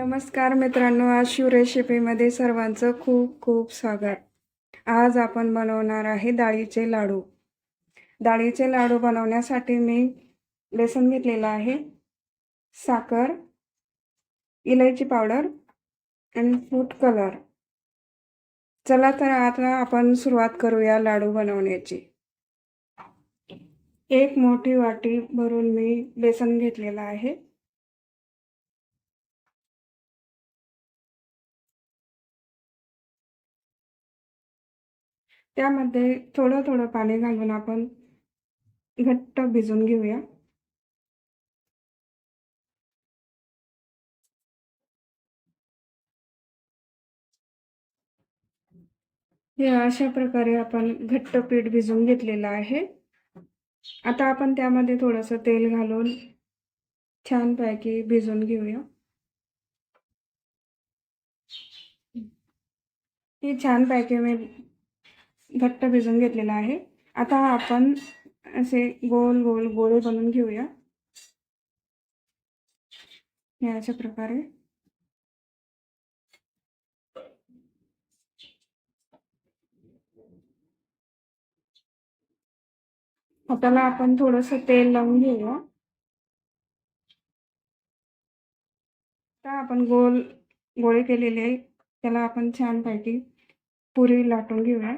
नमस्कार मित्रांनो आज शिवरेसिपीमध्ये सर्वांचं खूप खूप स्वागत. आज आपण बनवणार आहे डाळीचे लाडू. डाळीचे लाडू बनवण्यासाठी मी बेसन घेतलेलं आहे साखर इलायची पावडर आणि फूड कलर. चला तर आता आपण सुरुवात करूया लाडू बनवण्याची. एक मोठी वाटी भरून मी बेसन घेतलेलं आहे. त्यामध्ये थोडं थोडं पाणी घालून आपण घट्ट भिजून घेऊया. हे अशा प्रकारे आपण घट्ट पीठ भिजून घेतलेलं आहे. आता आपण त्यामध्ये थोडंसं तेल घालून छानपैकी भिजून घेऊया. ही छानपैकी मी घट्ट भिजून घेतलेला आहे. आता आपण असे गोल गोल गोळे बनवून घेऊया. याच्या अशा प्रकारे. हाताला आपण थोडस तेल लावून घेऊया. आता आपण गोल गोळे केलेले त्याला आपण छानपैकी पुरी लाटून घेऊया.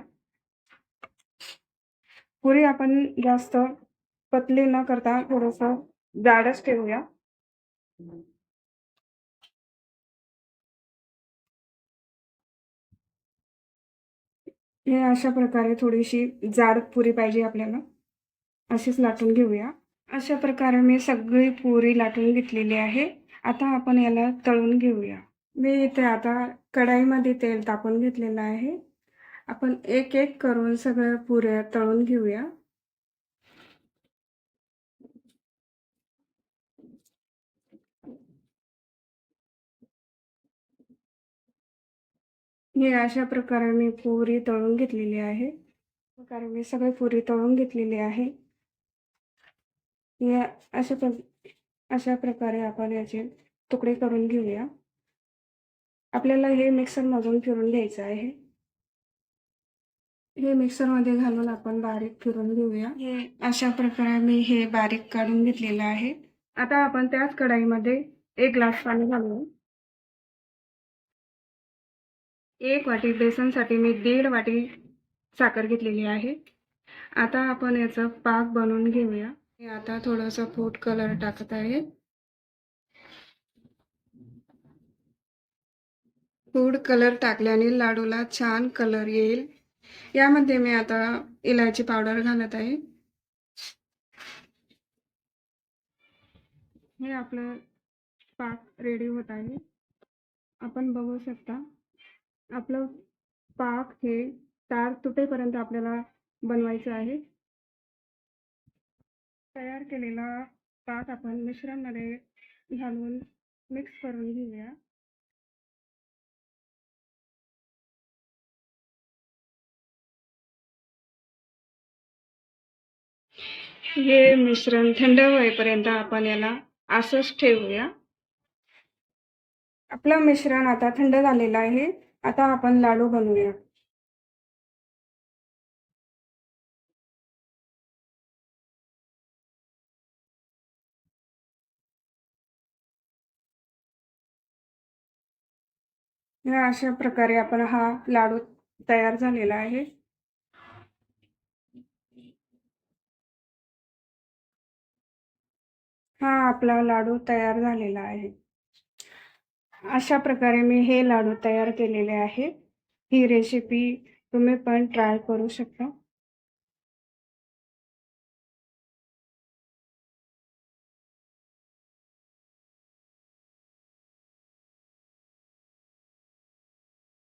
पुरी आपण जास्त पतली न करता थोडस जाडच ठेवूया. हे अशा प्रकारे थोडीशी जाड पुरी पाहिजे आपल्याला. अशीच लाटून घेऊया. अशा प्रकारे मी सगळी पुरी लाटून घेतलेली आहे. आता आपण याला तळून घेऊया. मी इथे आता कढाईमध्ये तेल तापून घेतलेलं आहे. आपण एक एक करून सगळ्या पुऱ्या तळून घेऊया. हे अशा प्रकारे मी पुरी तळून घेतलेली आहे. प्रकारे मी सगळे पुरी तळून घेतलेली आहे. या अशा प्र अशा प्रकारे आपण याचे तुकडे करून घेऊया. आपल्याला हे मिक्सरमधून फिरून घ्यायचं आहे. हे मिक्सरमध्ये घालून आपण बारीक फिरून घेऊया. हे अशा प्रकारे मी हे बारीक काढून घेतलेलं आहे. आता आपण त्याच कढाईमध्ये एक ग्लास पाणी घालूया. एक वाटी बेसनसाठी मी दीड वाटी साखर घेतलेली आहे. आता आपण याचं पाक बनवून घेऊया. मी आता थोडंसं फूड कलर टाकत आहे. फूड कलर टाकल्याने लाडूला छान कलर येईल. यामध्ये मी आता इलायची पावडर घालत आहे. हे आपलं पाक रेडी होत आहे. आपण बघू शकता आपलं पाक हे तार तुटेपर्यंत आपल्याला बनवायचं आहे. तयार केलेला पाक आपण मिश्रणमध्ये घालून मिक्स करून घेऊया. हे मिश्रण थंड होईपर्यंत आपण याला असंच ठेवूया. आपलं मिश्रण आता थंड झालेलं आहे. आता आपण लाडू बनवूया. या अशा प्रकारे आपण हा लाडू तयार झालेला आहे. हा आपला लाडू तयार झालेला आहे. अशा प्रकारे मी हे लाडू तयार केलेले आहे. ही रेसिपी तुम्ही पण ट्राय करू शकता.